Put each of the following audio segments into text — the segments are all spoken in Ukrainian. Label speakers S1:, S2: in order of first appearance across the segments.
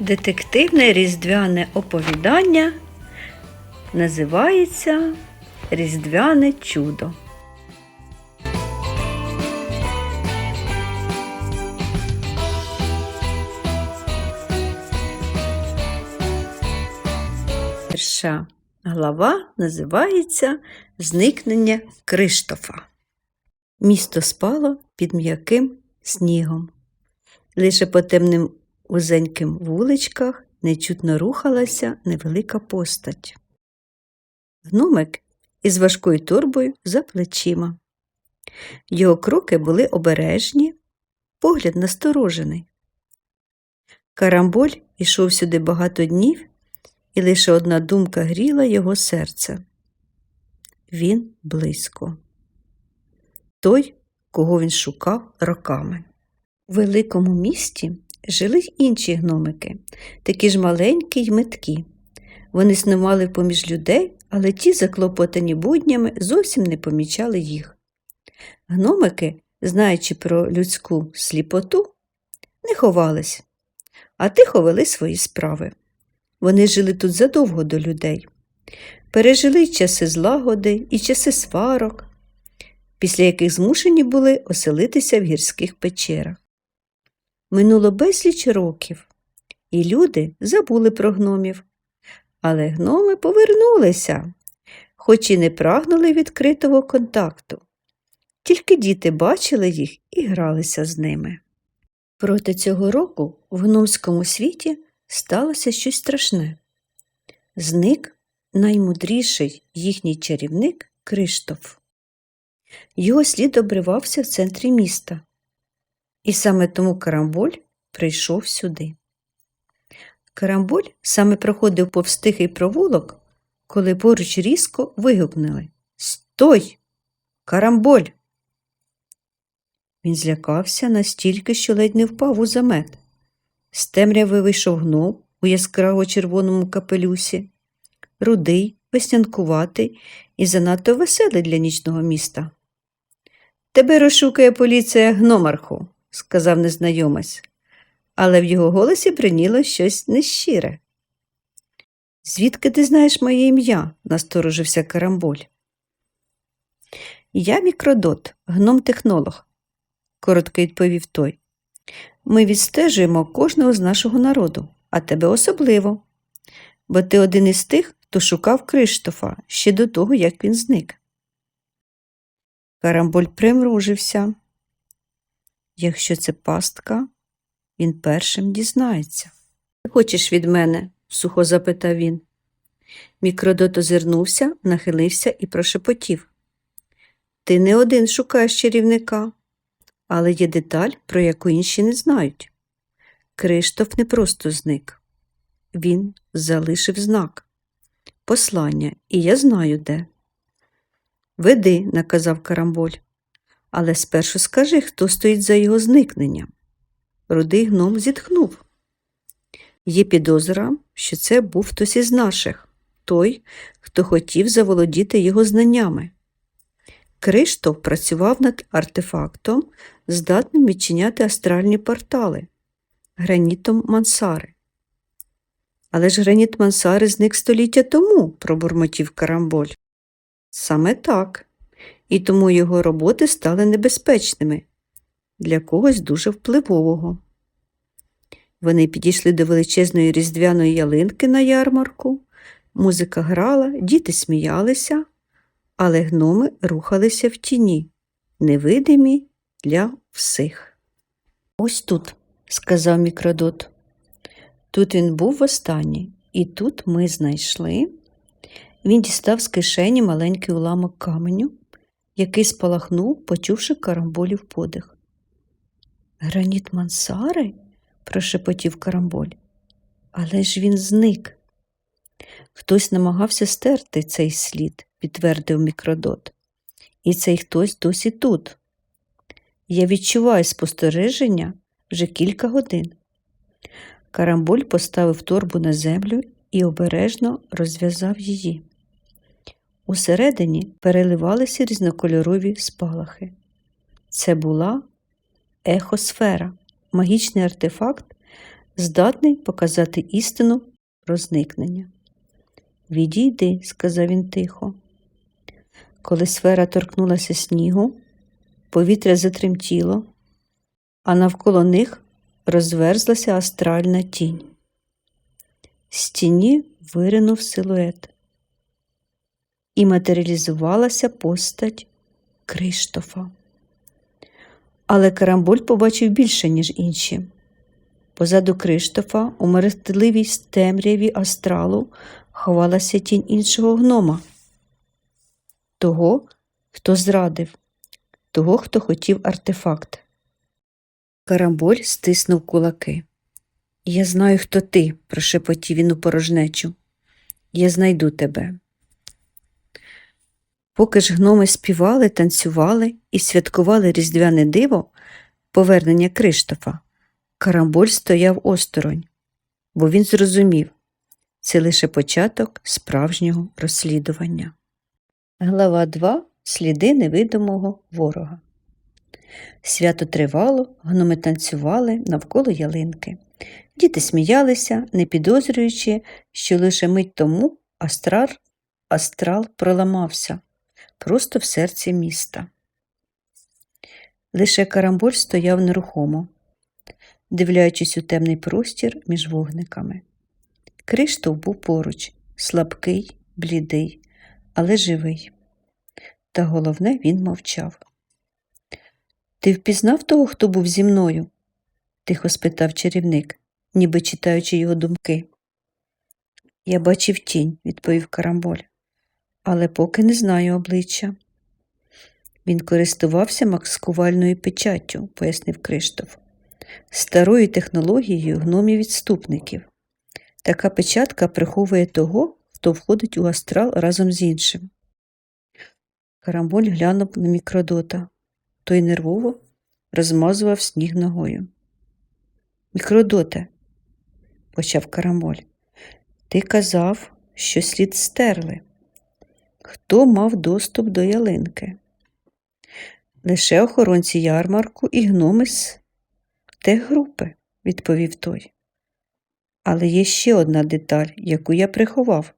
S1: Детективне різдвяне оповідання називається Різдвяне чудо. Перша глава називається Зникнення Криштофа. Місто спало під м'яким снігом. Лише по темним узеньким вуличках нечутно рухалася невелика постать. Гномик із важкою турбою за плечима. Його кроки були обережні, погляд насторожений. Карамболь ішов сюди багато днів, і лише одна думка гріла його серце. Він близько. Той, кого він шукав роками. У великому місті жили й інші гномики, такі ж маленькі й меткі. Вони снували поміж людей, але ті, заклопотані буднями, зовсім не помічали їх. Гномики, знаючи про людську сліпоту, не ховались, а тихо вели свої справи. Вони жили тут задовго до людей, пережили й часи злагоди і часи сварок, після яких змушені були оселитися в гірських печерах. Минуло безліч років, і люди забули про гномів. Але гноми повернулися, хоч і не прагнули відкритого контакту. Тільки діти бачили їх і гралися з ними. Проти цього року в гномському світі сталося щось страшне. Зник наймудріший їхній чарівник Криштоф. Його слід обривався в центрі міста. І саме тому карамболь прийшов сюди. Карамболь саме проходив повз тихий провулок, коли поруч різко вигукнули Стой! Карамболь! Він злякався настільки, що ледь не впав у замет. З темряви вийшов гном у яскраво червоному капелюсі, рудий, веснянкуватий і занадто веселий для нічного міста. Тебе розшукає поліція гномарху, сказав незнайомець, але в його голосі бриніло щось нещире. Звідки ти знаєш моє ім'я? насторожився карамболь. Я мікродот, гном-технолог, коротко відповів той. Ми відстежуємо кожного з нашого народу, а тебе особливо, бо ти один із тих, хто шукав Криштофа ще до того, як він зник. Карамболь примружився. Якщо це пастка, він першим дізнається. Хочеш від мене? сухо запитав він. Мікродот озирнувся, нахилився і прошепотів. Ти не один шукаєш чарівника, але є деталь, про яку інші не знають. Криштоф не просто зник. Він залишив знак, послання, і я знаю де. Веди, наказав Карамболь, але спершу скажи, хто стоїть за його зникненням. Рудий гном зітхнув. Є підозра, що це був хтось із наших, той, хто хотів заволодіти його знаннями. Криштоф працював над артефактом, здатним відчиняти астральні портали гранітом мансари. Але ж граніт мансари зник століття тому, пробурмотів Карамболь. Саме так. І тому його роботи стали небезпечними для когось дуже впливового. Вони підійшли до величезної різдвяної ялинки на ярмарку, музика грала, діти сміялися, але гноми рухалися в тіні, невидимі для всіх. Ось тут, сказав мікродот. Тут він був востаннє, і тут ми знайшли. Він дістав з кишені маленький уламок каменю, який спалахнув, почувши карамболів подих. Граніт мансари? прошепотів карамболь. Але ж він зник. Хтось намагався стерти цей слід, підтвердив мікродот. І цей хтось досі тут. Я відчуваю спостереження вже кілька годин. Карамболь поставив торбу на землю і обережно розв'язав її. Усередині переливалися різнокольорові спалахи. Це була ехосфера, магічний артефакт, здатний показати істину про зникнення. Відійди, сказав він тихо. Коли сфера торкнулася снігу, повітря затремтіло, а навколо них розверзлася астральна тінь. З тіні виринув силует і матеріалізувалася постать Криштофа. Але Карамболь побачив більше, ніж інші. Позаду Криштофа у мерехтливій темряві астралу ховалася тінь іншого гнома, того, хто зрадив, того, хто хотів артефакт. Карамболь стиснув кулаки. Я знаю, хто ти, прошепотів він у порожнечу. Я знайду тебе. Поки ж гноми співали, танцювали і святкували різдвяне диво, повернення Криштофа, Карамболь стояв осторонь, бо він зрозумів це лише початок справжнього розслідування. Глава 2. Сліди невидимого ворога. Свято тривало, гноми танцювали навколо ялинки. Діти сміялися, не підозрюючи, що лише мить тому астрал, астрал проламався просто в серці міста. Лише карамболь стояв нерухомо, дивлячись у темний простір між вогниками. Криштоф був поруч, слабкий, блідий, але живий. Та головне, він мовчав. Ти впізнав того, хто був зі мною? тихо спитав чарівник, ніби читаючи його думки. Я бачив тінь, відповів карамболь, але поки не знаю обличчя. Він користувався маскувальною печаттю, пояснив Криштоф, старою технологією гномів відступників. Така печатка приховує того, хто входить у астрал разом з іншим. Карамболь глянув на мікродота. Той нервово розмазував сніг ногою. Мікродоте, почав карамоль, ти казав, що слід стерли. Хто мав доступ до ялинки? Лише охоронці ярмарку і гноми з техгрупи, відповів той. Але є ще одна деталь, яку я приховав.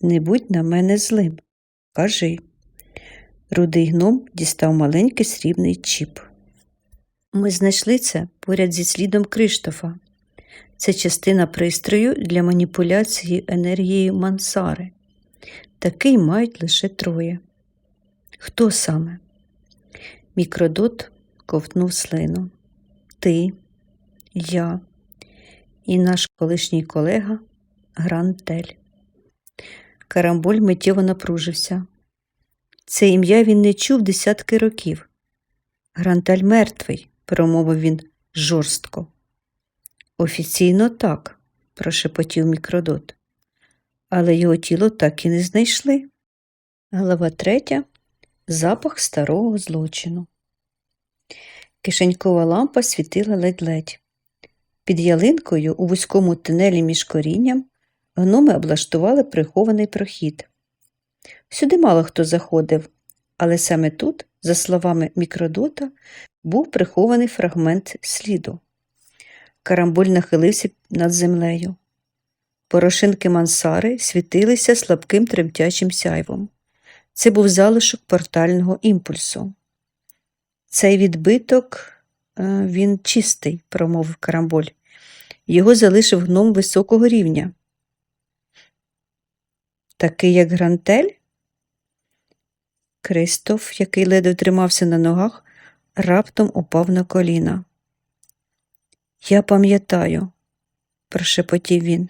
S1: Не будь на мене злим. Кажи. Рудий гном дістав маленький срібний чіп. Ми знайшли це поряд зі слідом Криштофа. Це частина пристрою для маніпуляції енергією мансари. Такий мають лише троє. Хто саме? Мікродот ковтнув слину. Ти, я і наш колишній колега Грантель. Карамболь миттєво напружився. Це ім'я він не чув десятки років. Гранталь мертвий, промовив він жорстко. Офіційно так, прошепотів мікродот, але його тіло так і не знайшли. Глава третя запах старого злочину. Кишенькова лампа світила ледь-ледь. Під ялинкою у вузькому тунелі між корінням гноми облаштували прихований прохід. Сюди мало хто заходив, але саме тут, за словами мікродота, був прихований фрагмент сліду. Карамболь нахилився над землею. Порошинки мансари світилися слабким тремтячим сяйвом. Це був залишок портального імпульсу. Цей відбиток е, він чистий, промовив карамболь. Його залишив гном високого рівня. Такий, як грантель? Кристоф, який ледве тримався на ногах, раптом упав на коліна. Я пам'ятаю, прошепотів він.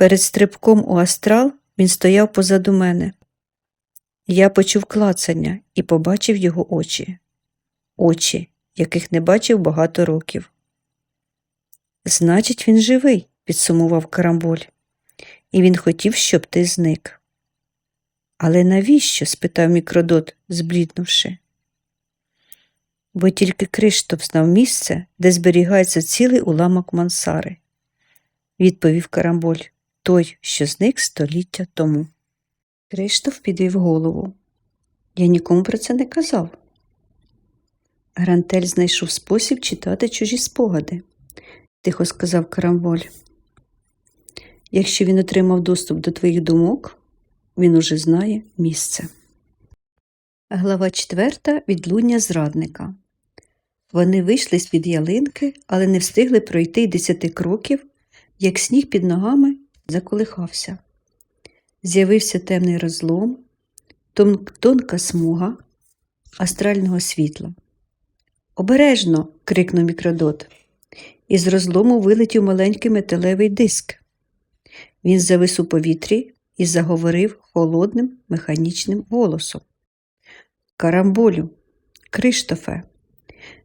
S1: Перед стрибком у астрал він стояв позаду мене. Я почув клацання і побачив його очі, очі, яких не бачив багато років. Значить, він живий, підсумував карамболь, і він хотів, щоб ти зник. Але навіщо? спитав мікродот, збліднувши. Бо тільки Криштоф знав місце, де зберігається цілий уламок мансари, відповів карамболь, той, що зник століття тому. Криштоф підвів голову. Я нікому про це не казав. Грантель знайшов спосіб читати чужі спогади. тихо сказав Карамболь. Якщо він отримав доступ до твоїх думок, він уже знає місце. Глава четверта відлуння зрадника. Вони вийшли з-під ялинки, але не встигли пройти й десяти кроків, як сніг під ногами заколихався. З'явився темний розлом, тонка смуга астрального світла. Обережно. крикнув мікродот. Із розлому вилетів маленький металевий диск. Він завис у повітрі і заговорив холодним механічним голосом. Карамболю, Криштофе,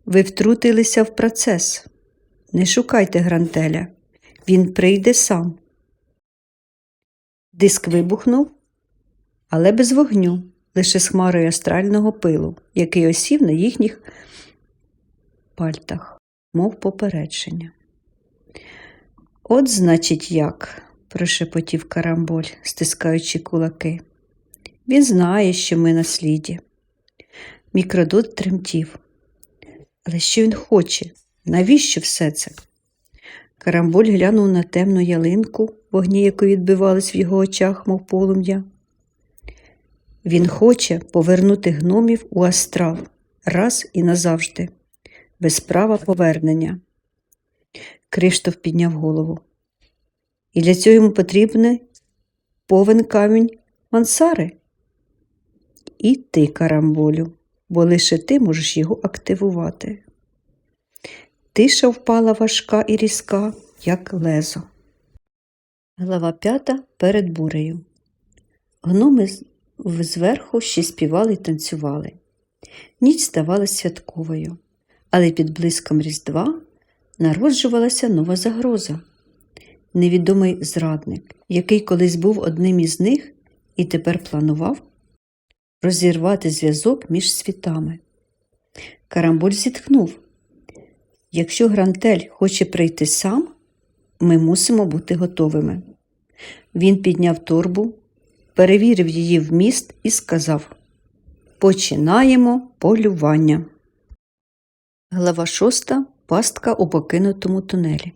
S1: ви втрутилися в процес. Не шукайте грантеля. Він прийде сам. Диск вибухнув, але без вогню, лише з хмарою астрального пилу, який осів на їхніх пальтах, мов попередження. От, значить, як, прошепотів карамболь, стискаючи кулаки. Він знає, що ми на сліді. Мікродот тремтів. Але що він хоче? Навіщо все це? Карамболь глянув на темну ялинку, вогні якої відбивались в його очах, мов полум'я. Він хоче повернути гномів у астрал раз і назавжди, без права повернення. Криштоф підняв голову. І для цього йому потрібний повен камінь мансари. І ти, карамболю, бо лише ти можеш його активувати. Тиша впала важка і різка, як лезо. Глава п'ята перед бурею. Гноми зверху ще співали й танцювали. Ніч ставала святковою, але під блиском Різдва народжувалася нова загроза. Невідомий зрадник, який колись був одним із них і тепер планував розірвати зв'язок між світами. Карамболь зітхнув. Якщо Грантель хоче прийти сам, ми мусимо бути готовими. Він підняв торбу, перевірив її вміст і сказав: Починаємо полювання. Глава шоста. Пастка у покинутому тунелі.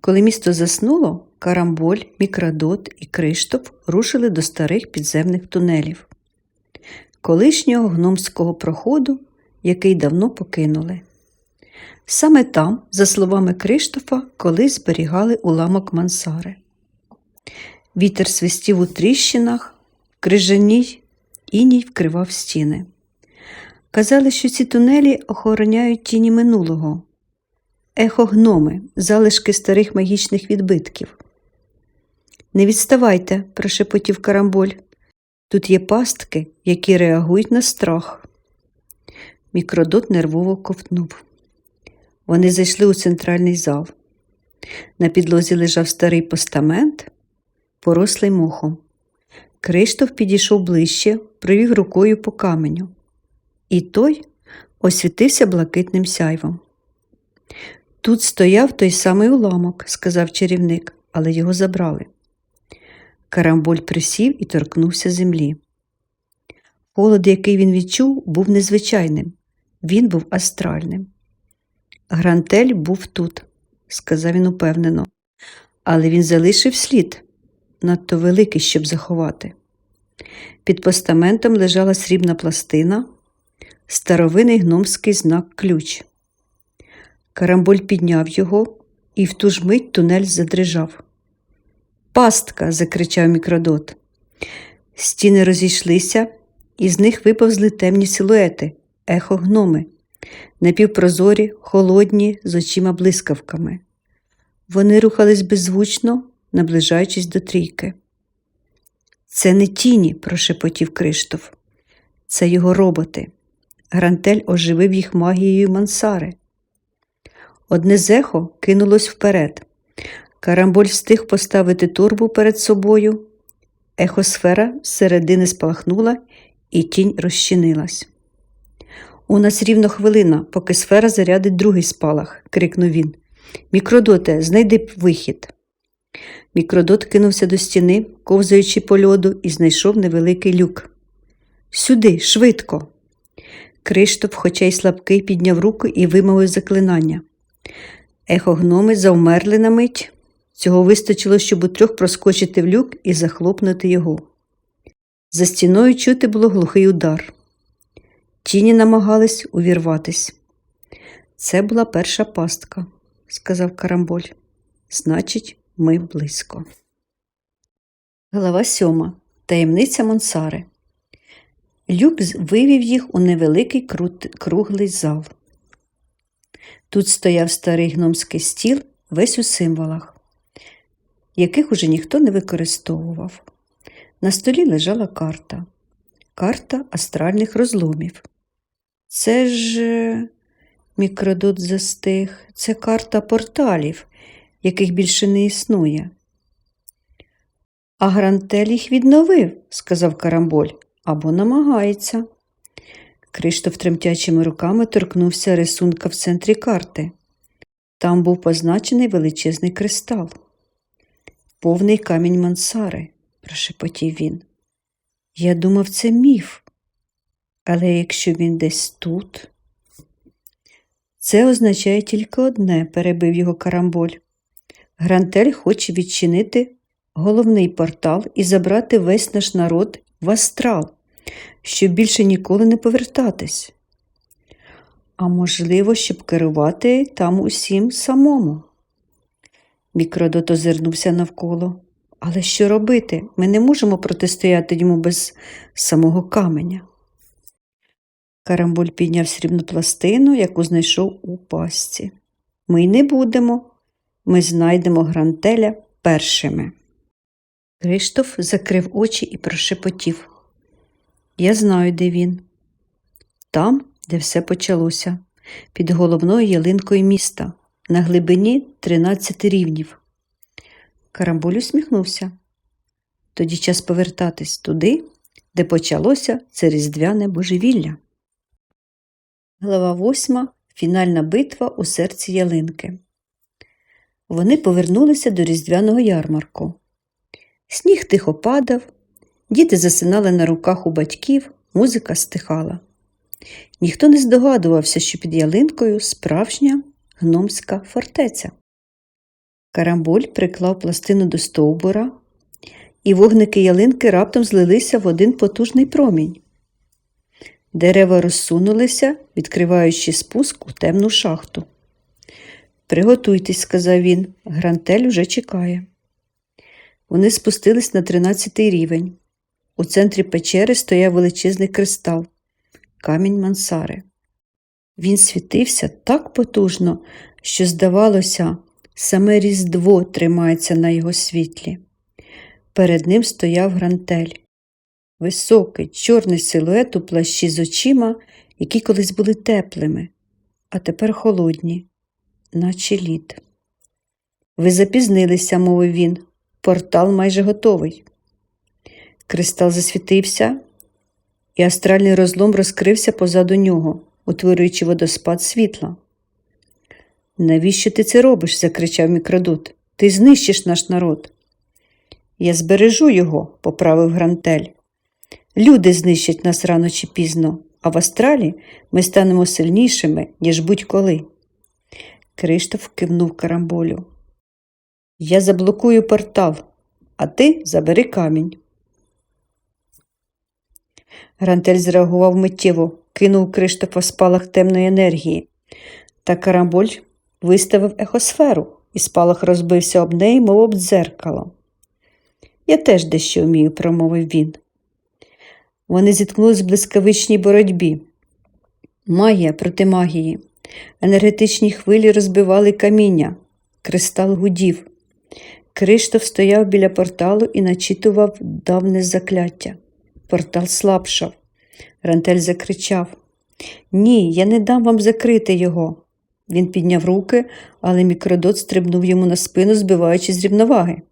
S1: Коли місто заснуло, Карамболь, Мікрадот і Криштоп рушили до старих підземних тунелів, колишнього гномського проходу, який давно покинули. Саме там, за словами Криштофа, колись зберігали уламок мансари. Вітер свистів у тріщинах, крижаній іній вкривав стіни. Казали, що ці тунелі охороняють тіні минулого, ехогноми, залишки старих магічних відбитків. Не відставайте, прошепотів карамболь. Тут є пастки, які реагують на страх. Мікродот нервово ковтнув. Вони зайшли у центральний зал. На підлозі лежав старий постамент, порослий мохом. Криштоф підійшов ближче, провів рукою по каменю. І той освітився блакитним сяйвом. Тут стояв той самий уламок, сказав чарівник, але його забрали. Карамболь присів і торкнувся землі. Холод, який він відчув, був незвичайним, він був астральним. Грантель був тут, сказав він упевнено, але він залишив слід, надто великий, щоб заховати. Під постаментом лежала срібна пластина, старовинний гномський знак ключ. Карамболь підняв його, і в ту ж мить тунель задрижав. Пастка. закричав мікродот. Стіни розійшлися, і з них виповзли темні силуети, ехо гноми, напівпрозорі, холодні, з очима блискавками. Вони рухались беззвучно, наближаючись до трійки. Це не тіні, прошепотів Криштоф. Це його роботи. Грантель оживив їх магією мансари. Одне зехо кинулось вперед. Карамболь встиг поставити турбу перед собою. Ехосфера зсередини спалахнула, і тінь розчинилась. У нас рівно хвилина, поки сфера зарядить другий спалах, крикнув він. Мікродоте, знайди вихід. Мікродот кинувся до стіни, ковзаючи по льоду, і знайшов невеликий люк. Сюди, швидко. Криштоп, хоча й слабкий, підняв руку і вимовив заклинання. Ехогноми завмерли на мить. Цього вистачило, щоб утрьох проскочити в люк і захлопнути його. За стіною чути було глухий удар. Тіні намагались увірватись. Це була перша пастка, сказав Карамболь. Значить, ми близько. Глава сьома. Таємниця Монсари. Люк вивів їх у невеликий круглий зал. Тут стояв старий гномський стіл, весь у символах, яких уже ніхто не використовував. На столі лежала карта. Карта астральних розломів. Це ж е, мікродот застиг, це карта порталів, яких більше не існує. А Грантель їх відновив, сказав Карамболь, або намагається. Криштоф тремтячими руками торкнувся рисунка в центрі карти. Там був позначений величезний кристал. Повний камінь мансари, прошепотів він. Я думав, це міф. Але якщо він десь тут. Це означає тільки одне, перебив його карамболь. Грантель хоче відчинити головний портал і забрати весь наш народ в астрал, щоб більше ніколи не повертатись. А можливо, щоб керувати там усім самому. Мікродот озирнувся навколо. Але що робити? Ми не можемо протистояти йому без самого каменя. Карамболь підняв срібну пластину, яку знайшов у пастці. Ми й не будемо. Ми знайдемо грантеля першими. Криштоф закрив очі і прошепотів. Я знаю, де він. Там, де все почалося, під головною ялинкою міста, на глибині 13 рівнів. Карамболь усміхнувся. Тоді час повертатись туди, де почалося це різдвяне божевілля. Глава восьма. Фінальна битва у серці ялинки. Вони повернулися до різдвяного ярмарку. Сніг тихо падав, діти засинали на руках у батьків, музика стихала. Ніхто не здогадувався, що під ялинкою справжня гномська фортеця. Карамболь приклав пластину до стовбура, і вогники ялинки раптом злилися в один потужний промінь. Дерева розсунулися, відкриваючи спуск у темну шахту. Приготуйтесь, сказав він, грантель уже чекає. Вони спустились на тринадцятий рівень. У центрі печери стояв величезний кристал камінь мансари. Він світився так потужно, що, здавалося, саме Різдво тримається на його світлі. Перед ним стояв грантель. Високий, чорний силует у плащі з очима, які колись були теплими, а тепер холодні, наче лід. Ви запізнилися, мовив він. Портал майже готовий. Кристал засвітився, і астральний розлом розкрився позаду нього, утворюючи водоспад світла. Навіщо ти це робиш? закричав мікродут. Ти знищиш наш народ. Я збережу його, поправив Грантель. Люди знищать нас рано чи пізно, а в астралі ми станемо сильнішими, ніж будь-коли. Криштоф кивнув карамболю. Я заблокую портал, а ти забери камінь. Грантель зреагував миттєво, кинув Криштофа спалах темної енергії. Та карамболь виставив ехосферу, і спалах розбився об неї, мов об дзеркало. Я теж дещо вмію, промовив він. Вони зіткнулись в блискавичній боротьбі. Магія проти магії. Енергетичні хвилі розбивали каміння, кристал гудів. Криштоф стояв біля порталу і начитував давне закляття. Портал слабшав. Рантель закричав Ні, я не дам вам закрити його. Він підняв руки, але мікродот стрибнув йому на спину, збиваючи з рівноваги.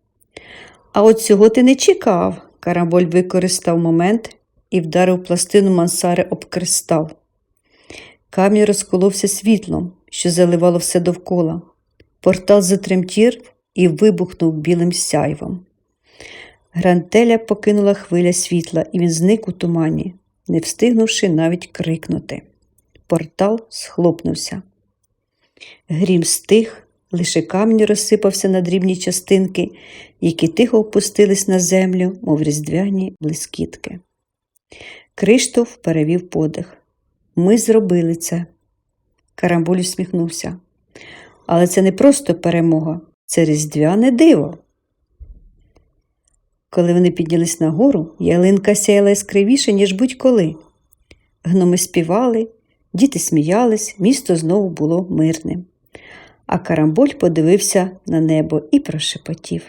S1: А от цього ти не чекав. Карамболь використав момент і вдарив пластину мансари об кристал. Камінь розколовся світлом, що заливало все довкола. Портал затремтір і вибухнув білим сяйвом. Грантеля покинула хвиля світла, і він зник у тумані, не встигнувши навіть крикнути. Портал схлопнувся. Грім стих, лише камінь розсипався на дрібні частинки, які тихо опустились на землю, мов різдвяні блискітки. Криштоф перевів подих. Ми зробили це. Карамбуль усміхнувся. Але це не просто перемога, це різдвяне диво. Коли вони піднялись нагору, ялинка сяяла яскравіше, ніж будь-коли. Гноми співали, діти сміялись, місто знову було мирним. А карамболь подивився на небо і прошепотів.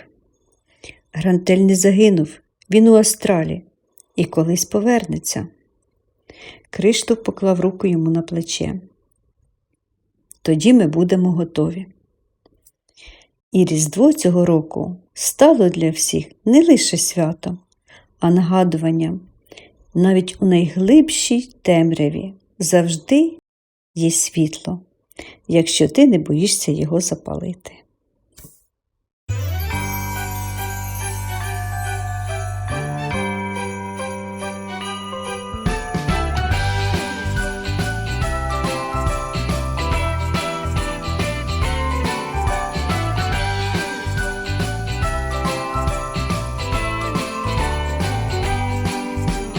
S1: Грантель не загинув, він у астралі і колись повернеться. Криштоф поклав руку йому на плече. Тоді ми будемо готові. І Різдво цього року стало для всіх не лише святом, а нагадуванням. Навіть у найглибшій темряві завжди є світло, якщо ти не боїшся його запалити.